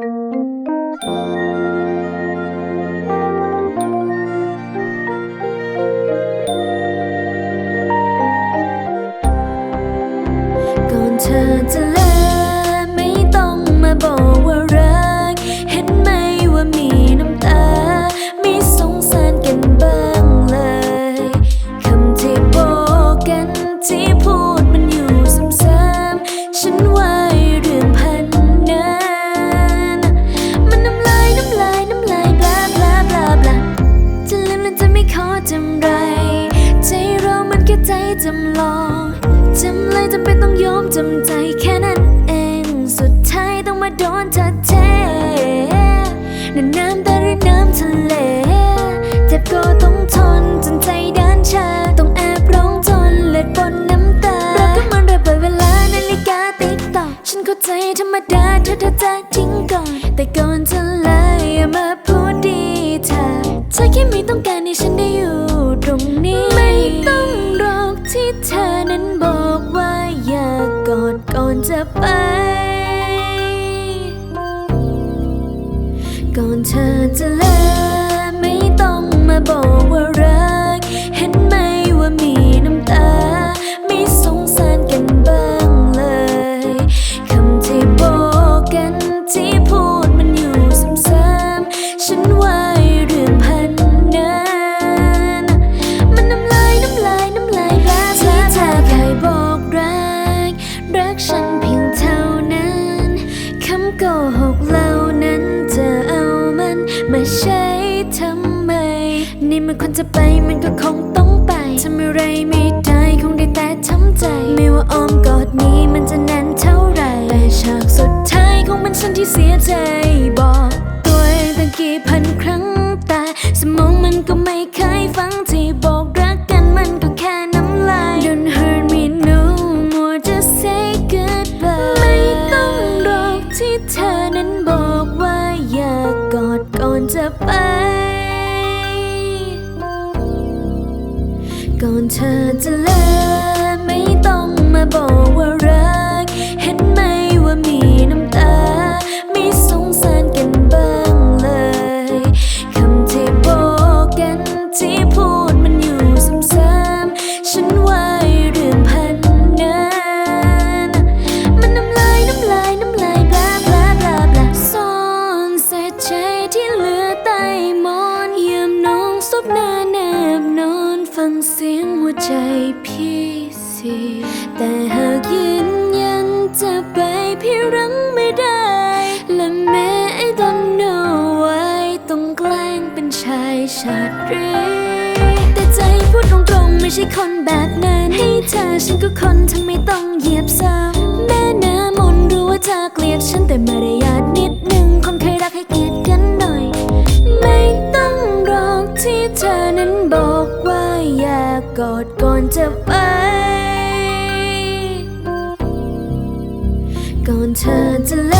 ก่อ จจำลองจำเลยจำเป็นต้องยอมจำใจแค่นั้นเอง สุดท้ายต้องมาโดนเธอเทนั่นน้ำตาหรือน้ำทะเลเจ็บก็ต้องทนจนใจด้านชา ต้องแอบร้องจนเลือดปนน้ำตาเราก็เหมันระเบิดเวลานาฬิกาติ๊กตอกฉันเข้าใจธรรมดาเธอเธอจะทิ้งก่อน แต่ก่อนจะลาอย่ามาพูดดีเธอเธอแค่ไม่ต้องการให้ฉัน ที่เธอนั้นบอกว่าอยากกอดก่อนจะไป ก่อนเธอจะลาไม่ต้องมาบอกว่ารัก เห็น มาใช้ทำไม นี่มันควรจะไปมันก็คงต้องไปทำอะไรไม่ได้คงได้แต่ทำใจ ไม่ว่าอ้อมกอดนี้มันจะแน่นเท่าไรแต่ฉากสุดท้ายของมันฉันที่เสียใจบอก ตัวเองตั้งกี่พันครั้งแต่สมองมันก็ไม่เค ก่อนเธอจะเลาไม่ต้องมาบอกว่ารัก พี่สิแต่หากยืนยันจะไปพี่รังไม่ได้ และแม้ I don't know why ต้องแกล้งเป็นชายชาตรีแต่ใจพูดตรงๆไม่ใช่คนแบบนั้นให้เธอฉันก็คนทำไมต้องเหยียบซ้ำแม่น้ำมนรู้ว่าเธ กอดก่อนจะไป ก่อนเธอจะลา